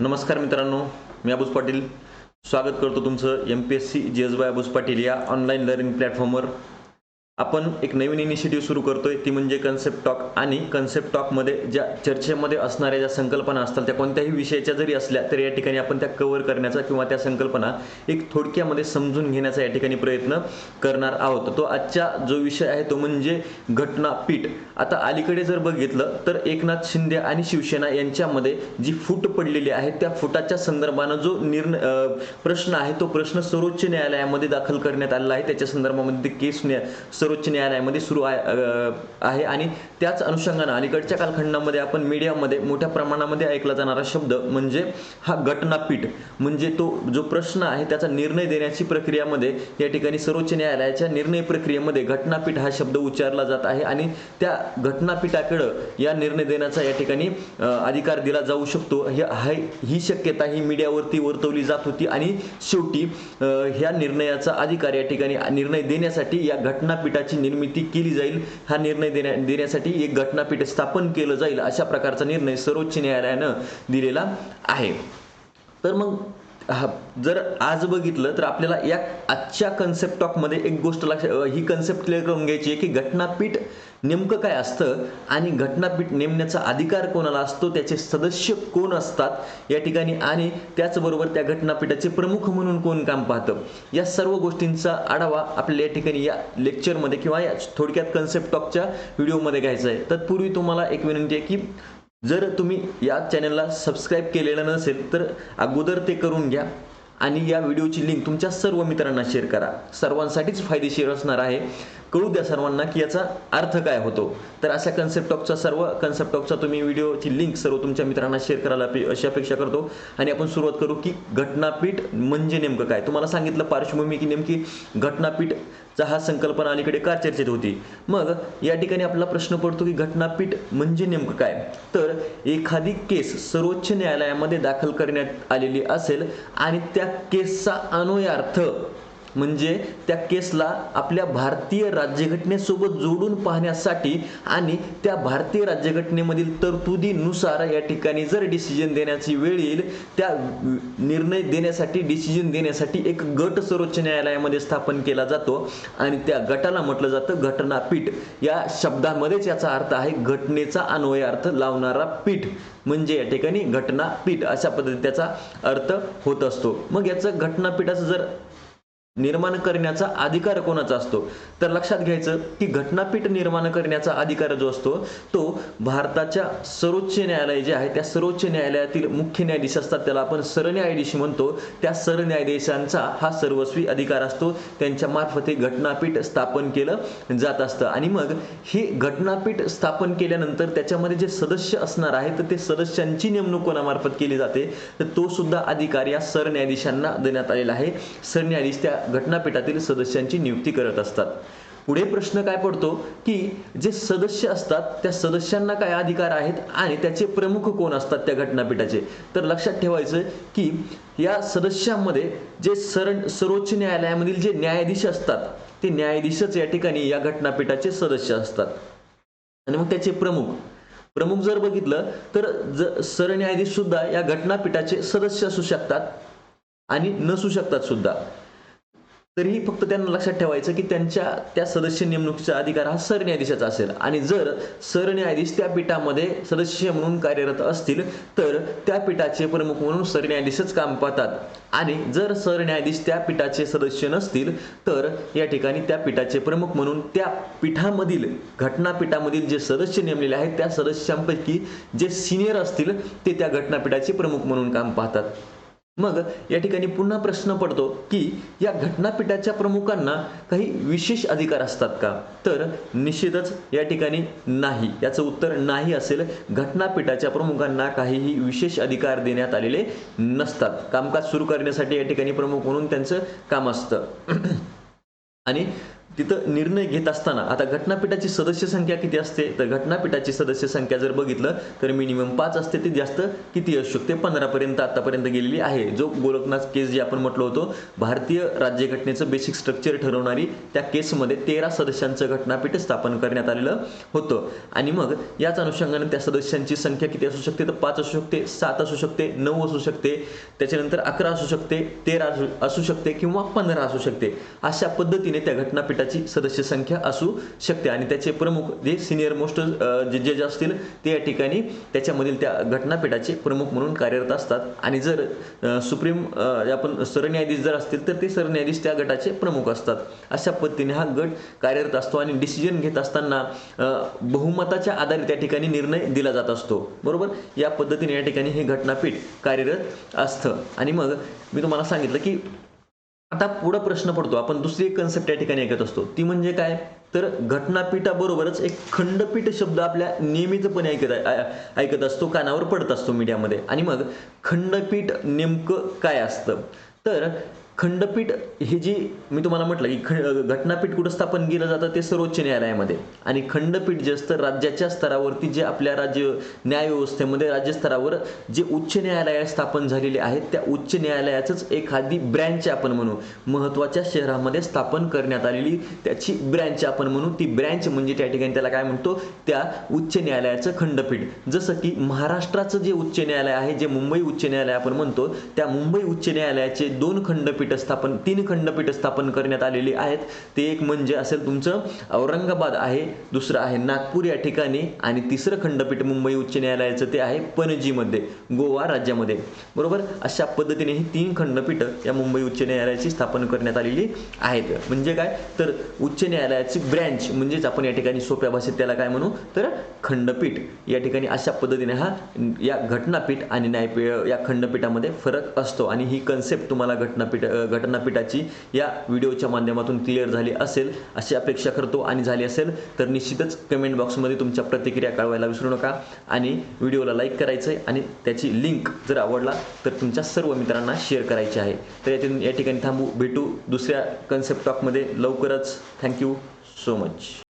नमस्कार मित्रांनो मी अबूज पाटील. स्वागत करतो तुमचं M P S C G S by Abuj Patil या ऑनलाईन लर्निंग प्लॅटफॉर्मवर आपण एक नवीन इनिशिएटिव्ह सुरू करतोय ती म्हणजे कन्सेप्ट टॉक आणि कन्सेप्ट टॉकमध्ये ज्या चर्चेमध्ये असणाऱ्या ज्या संकल्पना असतात त्या कोणत्याही विषयाच्या जरी असल्या तरी या ठिकाणी आपण त्या कव्हर करण्याचा किंवा त्या संकल्पना एक थोडक्यामध्ये समजून घेण्याचा या ठिकाणी प्रयत्न करणार आहोत. तो आजचा जो विषय आहे तो म्हणजे घटनापीठ. आता अलीकडे जर बघितलं तर एकनाथ शिंदे आणि शिवसेना यांच्यामध्ये जी फूट पडलेली आहे त्या फुटाच्या संदर्भानं जो निर्णय प्रश्न आहे तो प्रश्न सर्वोच्च न्यायालयामध्ये दाखल करण्यात आलेला आहे. त्याच्या संदर्भामध्ये ते केस न्या सर्वोच्च न्यायालयामध्ये सुरू आहे आहे आणि त्याच अनुषंगानं अलीकडच्या कालखंडामध्ये आपण मीडियामध्ये मोठ्या प्रमाणामध्ये ऐकला जाणारा शब्द म्हणजे हा घटनापीठ म्हणजे तो जो प्रश्न आहे त्याचा निर्णय देण्याची प्रक्रियामध्ये या ठिकाणी सर्वोच्च न्यायालयाच्या निर्णय प्रक्रियेमध्ये घटनापीठ हा शब्द उच्चारला जात आहे आणि त्या घटनापीठाकडं या निर्णय देण्याचा या ठिकाणी अधिकार दिला जाऊ शकतो. ही शक्यता ही मीडियावरती वर्तवली जात होती आणि शेवटी ह्या निर्णयाचा अधिकार या ठिकाणी निर्णय देण्यासाठी या घटनापीठ घटनापीठाची निर्मिती केली जाईल. हा निर्णय देण्या देण्यासाठी एक घटनापीठ स्थापन केलं जाईल अशा प्रकारचा निर्णय सर्वोच्च न्यायालयानं दिलेला आहे. तर मग जर आज बघितलं तर आपल्याला या आजच्या कन्सेप्ट टॉकमध्ये एक गोष्ट लक्षात ही कन्सेप्ट क्लिअर करून घ्यायची आहे की घटनापीठ नेमकं काय असतं आणि घटनापीठ नेमण्याचा अधिकार कोणाला असतो त्याचे सदस्य कोण असतात या ठिकाणी आणि त्याचबरोबर त्या घटनापीठाचे प्रमुख म्हणून कोण काम पाहतं? या सर्व गोष्टींचा आढावा आपल्याला या ठिकाणी या लेक्चरमध्ये किंवा या थोडक्यात कन्सेप्ट टॉकच्या व्हिडिओमध्ये घ्यायचा आहे. तत्पूर्वी तुम्हाला एक विनंती आहे की जर तुम्ही या चॅनलला सबस्क्राईब केलेलं नसेल तर अगोदर ते करून घ्या आणि या व्हिडिओची लिंक तुमच्या सर्व मित्रांना शेअर करा. सर्वांसाठीच फायदेशीर असणार आहे. कळू द्या सर्वांना की याचा अर्थ काय होतो. तर अशा कन्सेप्ट टॉकचा सर्व कन्सेप्ट टॉकचा तुम्ही व्हिडिओची लिंक सर्व तुमच्या मित्रांना शेअर करायला अशी अपेक्षा करतो. आणि आपण सुरुवात करू की घटनापीठ म्हणजे नेमकं काय? तुम्हाला सांगितलं पार्श्वभूमी की नेमकी घटनापीठचा हा संकल्पना अलीकडे का चर्चेत होती? मग या ठिकाणी आपला प्रश्न पडतो की घटनापीठ म्हणजे नेमकं काय? तर एखादी केस सर्वोच्च न्यायालयामध्ये दाखल करण्यात आलेली असेल आणि त्या केसचा अन्वयार्थ म्हणजे त्या केसला आपल्या भारतीय राज्यघटनेसोबत जोडून पाहण्यासाठी आणि त्या भारतीय राज्यघटनेमधील तरतुदीनुसार या ठिकाणी जर डिसिजन देण्याची वेळ येईल त्या निर्णय देण्यासाठी डिसिजन देण्यासाठी एक गट सर्वोच्च न्यायालयामध्ये स्थापन केला जातो. आणि त्या गटाला म्हटलं जातं घटनापीठ. या शब्दामध्येच याचा अर्थ आहे घटनेचा अन्वय अर्थ लावणारा पीठ. म्हणजे या ठिकाणी घटनापीठ अशा पद्धतीचा त्याचा अर्थ होत असतो. मग याचं घटनापीठाचं जर निर्माण करण्याचा अधिकार कोणाचा असतो? तर लक्षात घ्यायचं की घटनापीठ निर्माण करण्याचा अधिकार जो असतो तो भारताच्या सर्वोच्च न्यायालय जे आहे त्या सर्वोच्च न्यायालयातील मुख्य न्यायाधीश असतात. त्याला आपण सरन्यायाधीश म्हणतो. त्या सरन्यायाधीशांचा हा सर्वस्वी अधिकार असतो. त्यांच्या मार्फत हे घटनापीठ स्थापन केलं जात असतं. आणि मग हे घटनापीठ स्थापन केल्यानंतर त्याच्यामध्ये जे सदस्य असणार आहेत तर ते सदस्यांची नेमणूक कोणामार्फत केली जाते? तर तो सुद्धा अधिकार या सरन्यायाधीशांना देण्यात आलेला आहे. सरन्यायाधीश त्या घटनापीठातील सदस्यांची नियुक्ती करत असतात. पुढे प्रश्न काय पडतो की जे सदस्य असतात त्या सदस्यांना काय अधिकार आहेत आणि त्याचे प्रमुख कोण असतात त्या घटनापीठाचे? तर लक्षात ठेवायचं की या सदस्यांमध्ये जे सर सर्वोच्च न्यायालयामधील जे न्यायाधीश असतात ते न्यायाधीशच या ठिकाणी या घटनापीठाचे सदस्य असतात. आणि मग त्याचे प्रमुख. प्रमुख जर बघितलं तर ज सरन्यायाधीश सुद्धा या घटनापीठाचे सदस्य असू शकतात आणि नसू शकतात सुद्धा. तरीही फक्त त्यांना लक्षात ठेवायचं की त्यांच्या त्या सदस्य नेमणुकीचा अधिकार हा सरन्यायाधीशाचा असेल. आणि जर सरन्यायाधीश त्या पीठामध्ये सदस्य म्हणून कार्यरत असतील तर त्या पीठाचे प्रमुख म्हणून सरन्यायाधीशच काम पाहतात. आणि जर सरन्यायाधीश त्या पीठाचे सदस्य नसतील तर या ठिकाणी त्या पीठाचे प्रमुख म्हणून त्या पीठामधील घटनापीठामधील जे सदस्य नेमलेले आहेत त्या सदस्यांपैकी जे सिनियर असतील ते त्या घटनापीठाचे प्रमुख म्हणून काम पाहतात. मग या ठिकाणी पुन्हा प्रश्न पडतो की या घटनापीठाच्या प्रमुखांना काही विशेष अधिकार असतात का? तर निश्चितच या ठिकाणी नाही. याचं उत्तर नाही असेल. घटनापीठाच्या प्रमुखांना काहीही विशेष अधिकार देण्यात आलेले नसतात. कामकाज सुरू करण्यासाठी या ठिकाणी प्रमुख म्हणून त्यांचं काम असतं. आणि तिथं निर्णय घेत असताना आता घटनापीठाची सदस्य संख्या किती असते? तर घटनापीठाची सदस्य संख्या जर बघितलं तर मिनिमम पाच असते ती जास्त किती असू शकते? पंधरापर्यंत आतापर्यंत गेलेली आहे. जो गोलकनाथ केस जे आपण म्हटलं होतो भारतीय राज्यघटनेचं बेसिक स्ट्रक्चर ठरवणारी त्या केसमध्ये तेरा सदस्यांचं घटनापीठ स्थापन करण्यात आलेलं होतं. आणि मग याच अनुषंगाने त्या सदस्यांची संख्या किती असू शकते? तर पाच असू शकते सात असू शकते नऊ असू शकते त्याच्यानंतर अकरा असू शकते तेरा असू असू शकते किंवा पंधरा असू शकते. अशा पद्धतीने त्या घटनापीठाची सदस्य संख्या असू शकते. आणि त्याचे प्रमुख जे सिनियर मोस्ट जे जज असतील ते या ठिकाणी त्याच्यामधील त्या घटनापीठाचे प्रमुख म्हणून कार्यरत असतात. आणि जर सुप्रीम आपण सरन्यायाधीश जर असतील तर ते सरन्यायाधीश त्या गटाचे प्रमुख असतात. अशा पद्धतीने हा गट कार्यरत असतो आणि डिसिजन घेत असताना बहुमताच्या आधारे त्या ठिकाणी निर्णय दिला जात असतो. बरोबर? या पद्धतीने या ठिकाणी हे घटनापीठ कार्यरत असतं. आणि मग मी तुम्हाला सांगितलं की आता पुढं प्रश्न पडतो. आपण दुसरी एक कन्सेप्ट या ठिकाणी ऐकत असतो. ती म्हणजे काय? तर घटनापीठाबरोबरच एक खंडपीठ शब्द आपल्या नियमितपणे ऐकत ऐकत असतो कानावर पडत असतो मीडियामध्ये. आणि मग खंडपीठ नेमकं काय असतं? तर खंडपीठ हे जी मी तुम्हाला म्हटलं की ख घटनापीठ कुठं स्थापन केलं जातं ते सर्वोच्च न्यायालयामध्ये. आणि खंडपीठ जे असतं राज्याच्या स्तरावरती जे आपल्या राज्य न्यायव्यवस्थेमध्ये राज्यस्तरावर जे उच्च न्यायालय स्थापन झालेले आहेत त्या उच्च न्यायालयाचंच एखादी ब्रँच आपण म्हणू महत्त्वाच्या शहरामध्ये स्थापन करण्यात आलेली त्याची ब्रँच आपण म्हणू. ती ब्रँच म्हणजे त्या ठिकाणी त्याला काय म्हणतो? त्या उच्च न्यायालयाचं खंडपीठ. जसं की महाराष्ट्राचं जे उच्च न्यायालय आहे जे मुंबई उच्च न्यायालय आपण म्हणतो त्या मुंबई उच्च न्यायालयाचे दोन खंडपीठ स्थापन तीन खंडपीठ स्थापन करण्यात आलेली आहेत. ते एक म्हणजे असेल तुमचं औरंगाबाद आहे दुसरं आहे नागपूर या ठिकाणी आणि तिसरं खंडपीठ मुंबई उच्च न्यायालयाचं ते आहे पणजीमध्ये गोवा राज्यामध्ये. बरोबर? अशा पद्धतीने ही तीन खंडपीठ या मुंबई उच्च न्यायालयाची स्थापन करण्यात आलेली आहेत. म्हणजे काय? तर उच्च न्यायालयाची ब्रँच म्हणजेच आपण या ठिकाणी सोप्या भाषेत त्याला काय म्हणू? तर खंडपीठ. या ठिकाणी अशा पद्धतीने हा या घटनापीठ आणि न्यायपीठ या खंडपीठामध्ये फरक असतो. आणि ही कन्सेप्ट तुम्हाला घटनापीठ घटनापीठाची या व्हिडिओच्या माध्यमातून क्लिअर झाली असेल अशी अपेक्षा करतो आणि झाली असेल तर निश्चितच कमेंट बॉक्समध्ये तुमच्या प्रतिक्रिया कळवायला विसरू नका. आणि व्हिडिओला लाईक करायचं आहे आणि त्याची लिंक जर आवडला तर तुमच्या सर्व मित्रांना शेअर करायची आहे. तर यातून या ठिकाणी थांबू भेटू दुसऱ्या कन्सेप्ट टॉकमध्ये लवकरच. Thank you so much